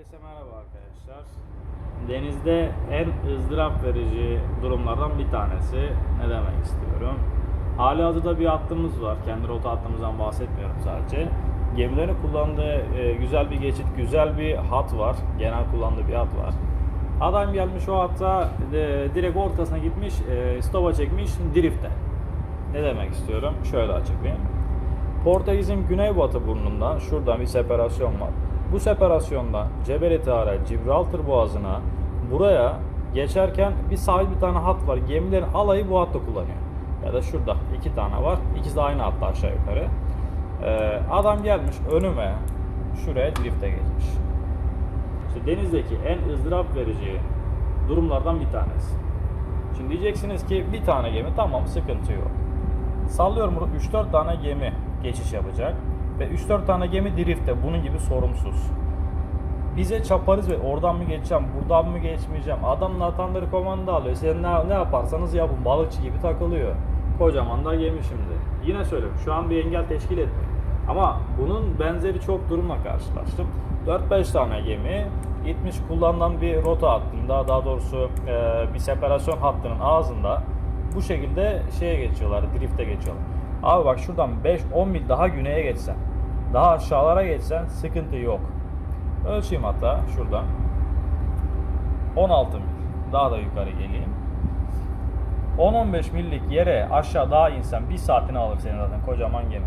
Herkese merhaba arkadaşlar. Denizde en ızdırap verici durumlardan bir tanesi. Ne demek istiyorum? Hali hazırda bir hattımız var. Kendi rota hattımızdan bahsetmiyorum sadece. Gemilerin kullandığı e, güzel bir geçit, güzel bir hat var. Genel kullandığı bir hat var. Adam gelmiş o hatta e, direkt ortasına gitmiş, e, stopa çekmiş drifte. Ne demek istiyorum? Şöyle açıklayayım. Portekiz'in güneybatı burnundan şuradan bir separasyon var. Bu separasyondan Cebeli Tarih, Gibraltar Boğazı'na buraya geçerken bir sahil bir tane hat var. Gemilerin alayı bu hattı kullanıyor. Ya da şurada iki tane var. İkisi de aynı hatta aşağı yukarı. Ee, adam gelmiş önüme şuraya drifte geçmiş. İşte denizdeki en ızdırap verici durumlardan bir tanesi. Şimdi diyeceksiniz ki bir tane gemi tamam sıkıntı yok. Sallıyorum burada 3-4 tane gemi geçiş yapacak ve 3-4 tane gemi driftte bunun gibi sorumsuz. Bize çaparız ve oradan mı geçeceğim, buradan mı geçmeyeceğim. Adam natanları komanda alıyor. Sen ne, ne yaparsanız yapın. Balıkçı gibi takılıyor. Kocaman da gemi şimdi. Yine söylüyorum şu an bir engel teşkil etmiyor. Ama bunun benzeri çok durumla karşılaştım. 4-5 tane gemi gitmiş kullanılan bir rota hattında daha doğrusu e, bir separasyon hattının ağzında bu şekilde şeye geçiyorlar, drifte geçiyorlar. Abi bak şuradan 5-10 mil daha güneye geçsen, daha aşağılara geçsen sıkıntı yok. Ölçeyim hatta şuradan. 16 mil. Daha da yukarı geleyim. 10-15 millik yere aşağı daha insen bir saatini alır senin zaten kocaman gemi.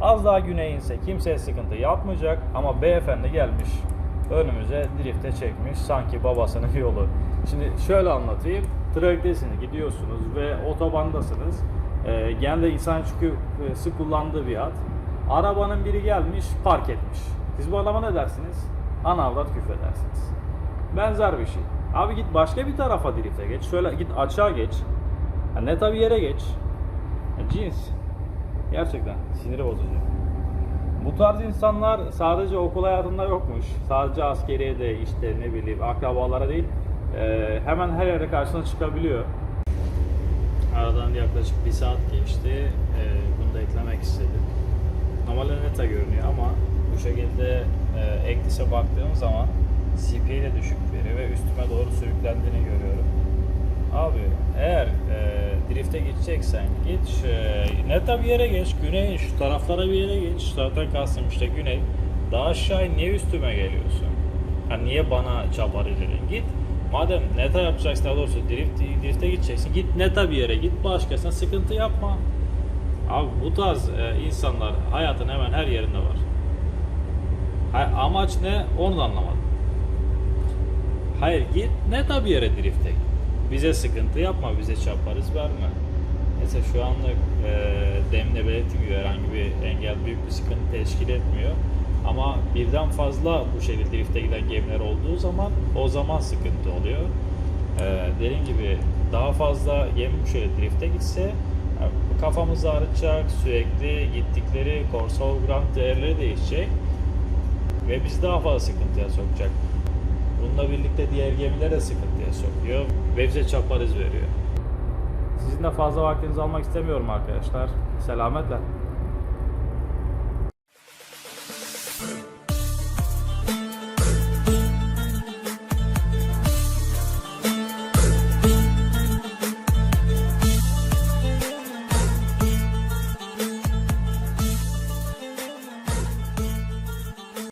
Az daha güneye inse kimseye sıkıntı yapmayacak ama beyefendi gelmiş önümüze drifte çekmiş sanki babasının yolu. Şimdi şöyle anlatayım. Traktesiniz gidiyorsunuz ve otobandasınız. Ee, genelde insan çünkü e, sık kullandığı bir hat. Arabanın biri gelmiş park etmiş. Siz bu adama ne dersiniz? Ana avrat küfredersiniz. Benzer bir şey. Abi git başka bir tarafa drifte geç. Şöyle git açığa geç. Ya ne tabi yere geç. Ya cins. Gerçekten siniri bozucu. Bu tarz insanlar sadece okul hayatında yokmuş. Sadece askeriye de işte ne bileyim akrabalara değil. e, hemen her yere karşına çıkabiliyor. Aradan yaklaşık bir saat geçti. E, bunu da eklemek istedim. Normalde neta görünüyor ama bu şekilde e, Eklis'e baktığım zaman CPI de düşük veriyor ve üstüme doğru sürüklendiğini görüyorum. Abi eğer e, drifte gideceksen git e, neta bir yere geç güney şu taraflara bir yere geç. Taraftan kastım işte güney. Daha aşağı niye üstüme geliyorsun? Ha, niye bana çapar dedin git madem neta yapacaksın daha doğrusu drift, drifte gideceksin git neta bir yere git başkasına sıkıntı yapma abi bu tarz e, insanlar hayatın hemen her yerinde var ha, amaç ne onu da anlamadım Hayır git ne tabi yere drifte. Bize sıkıntı yapma, bize çaparız verme. Mesela şu anlık e, demde belirttiğim gibi herhangi bir engel büyük bir sıkıntı teşkil etmiyor. Ama birden fazla bu şekilde drifte giden gemiler olduğu zaman o zaman sıkıntı oluyor. E, dediğim gibi daha fazla gemi bu şekilde drifte gitse kafamız ağrıtacak, sürekli gittikleri Corso Grand değerleri değişecek ve bizi daha fazla sıkıntıya sokacak. Bununla birlikte diğer gemiler de sıkıntıya sokuyor ve bize çaparız veriyor. Sizin de fazla vaktinizi almak istemiyorum arkadaşlar. Selametle.